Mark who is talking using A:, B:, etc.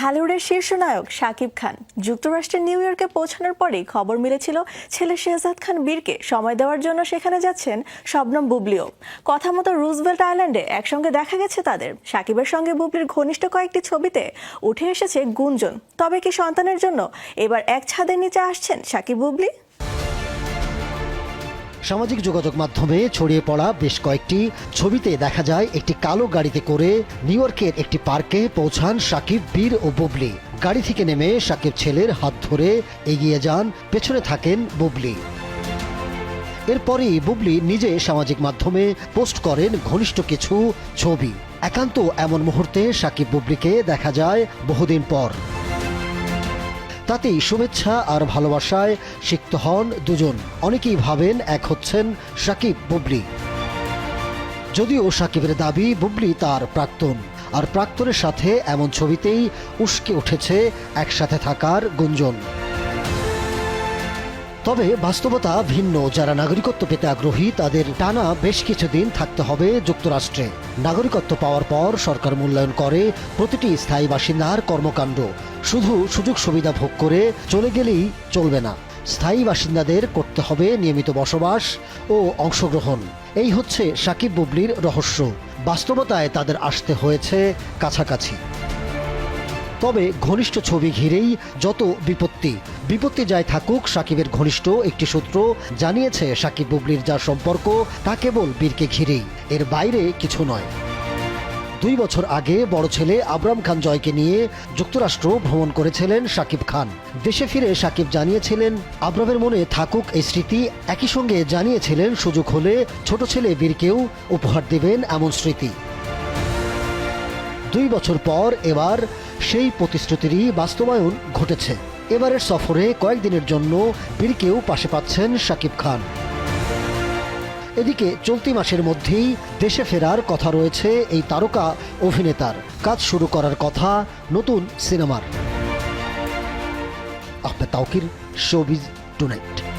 A: ঢালিউডের শীর্ষ নায়ক শাকিব খান। যুক্তরাষ্ট্রের নিউ ইয়র্কে পৌঁছানোর পরেই খবর মিলেছিল ছেলে শেহজাদ খান বীরকে। সময় দেওয়ার জন্য সেখানে যাচ্ছেন শবনম বুবলিও। কথা মতো রুজভেল্ট আইল্যান্ডে একসঙ্গে দেখা গেছে তাদের। শাকিবের সঙ্গে বুবলির ঘনিষ্ঠ কয়েকটি ছবিতে উঠে এসেছে গুঞ্জন। তবে কি সন্তানের জন্য এবার এক ছাদের নিচে আসছেন শাকিব বুবলি?
B: সামাজিক যোগাযোগ মাধ্যমে ছড়িয়ে পড়া বেশ কয়েকটি ছবিতে দেখা যায় একটি কালো গাড়িতে করে নিউ একটি পার্কে পৌঁছান সাকিব, বীর ও বুবলি। গাড়ি থেকে নেমে সাকিব ছেলের হাত ধরে এগিয়ে যান, পেছনে থাকেন বুবলি। এরপরই বুবলি নিজে সামাজিক মাধ্যমে পোস্ট করেন ঘনিষ্ঠ কিছু ছবি। একান্ত এমন মুহূর্তে সাকিব বুবলিকে দেখা যায় বহুদিন পর। তাতেই শুভেচ্ছা আর ভালোবাসায় সিক্ত হন দুজন। অনেকেই ভাবেন এক হচ্ছেন সাকিব, বুবলি। যদিও সাকিবের দাবি, বুবলি তার প্রাক্তন। আর প্রাক্তনের সাথে এমন ছবিতেই উস্কে উঠেছে একসাথে থাকার গুঞ্জন। তবে বাস্তবতা ভিন্ন। যারা নাগরিকত্ব পেতে আগ্রহী, তাদের টানা বেশ কিছুদিন থাকতে হবে যুক্তরাষ্ট্রে। নাগরিকত্ব পাওয়ার পর সরকার মূল্যায়ন করে প্রতিটি স্থায়ী বাসিন্দার কর্মকাণ্ড। শুধু সুযোগ সুবিধা ভোগ করে চলে গেলেই চলবে না। স্থায়ী বাসিন্দাদের করতে হবে নিয়মিত বসবাস ও অংশগ্রহণ। এই হচ্ছে সাকিব বুবলির রহস্য। বাস্তবতায় তাদের আসতে হয়েছে কাছাকাছি। তবে ঘনিষ্ঠ ছবি ঘিরেই যত বিপত্তি বিপত্তি যায় থাকুক, সাকিবের ঘনিষ্ঠ একটি সূত্র জানিয়েছে, সাকিব বুবলির যা সম্পর্ক, তা কেবল বীরকে ঘিরেই। এর বাইরে কিছু নয়। দুই বছর আগে বড় ছেলে আবরাম খান জয়কে নিয়ে যুক্তরাষ্ট্র ভ্রমণ করেছিলেন সাকিব খান। দেশে ফিরে সাকিব জানিয়েছিলেন, আবরামের মনে থাকুক এই স্মৃতি, একই সঙ্গে জানিয়েছিলেন, সুযোগ হলে ছোট ছেলে বীরকেও উপহার দেবেন এমন স্মৃতি। দুই বছর পর এবার সেই প্রতিশ্রুতিরই বাস্তবায়ন ঘটেছে। এবারের সফরে কয়েকদিনের জন্য পীরকেও পাশে পাচ্ছেন শাকিব খান। এদিকে চলতি মাসের মধ্যেই দেশে ফেরার কথা রয়েছে এই তারকা অভিনেতার। কাজ শুরু করার কথা নতুন সিনেমার। আপনার তাওকির, শোবিজ টুনাইট।